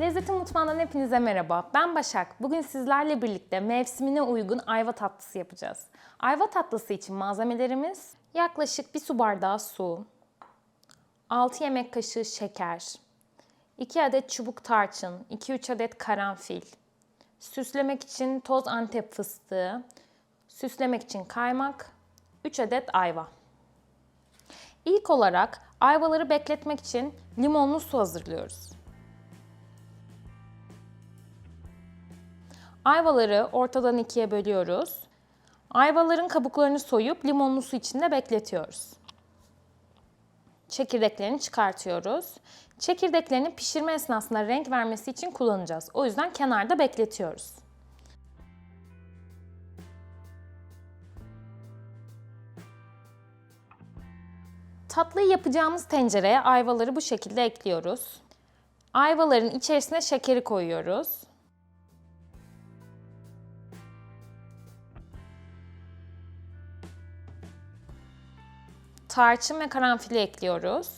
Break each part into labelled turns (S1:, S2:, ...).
S1: Lezzetin Mutfağı'ndan hepinize merhaba. Ben Başak. Bugün sizlerle birlikte mevsimine uygun ayva tatlısı yapacağız. Ayva tatlısı için malzemelerimiz yaklaşık 1 su bardağı su, 6 yemek kaşığı şeker, 2 adet çubuk tarçın, 2-3 adet karanfil, süslemek için toz antep fıstığı, süslemek için kaymak, 3 adet ayva. İlk olarak ayvaları bekletmek için limonlu su hazırlıyoruz. Ayvaları ortadan ikiye bölüyoruz. Ayvaların kabuklarını soyup limonlu su içinde bekletiyoruz. Çekirdeklerini çıkartıyoruz. Çekirdeklerini pişirme esnasında renk vermesi için kullanacağız. O yüzden kenarda bekletiyoruz. Tatlıyı yapacağımız tencereye ayvaları bu şekilde ekliyoruz. Ayvaların içerisine şekeri koyuyoruz. Tarçın ve karanfili ekliyoruz.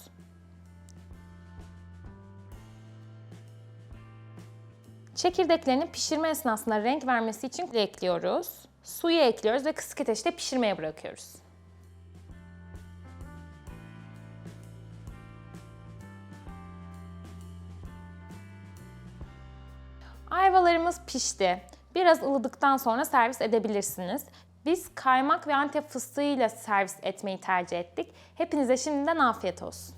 S1: Çekirdeklerini pişirme esnasında renk vermesi için ekliyoruz. Suyu ekliyoruz ve kısık ateşte pişirmeye bırakıyoruz. Ayvalarımız pişti. Biraz ılıdıktan sonra servis edebilirsiniz. Biz kaymak ve antep fıstığı ile servis etmeyi tercih ettik. Hepinize şimdiden afiyet olsun.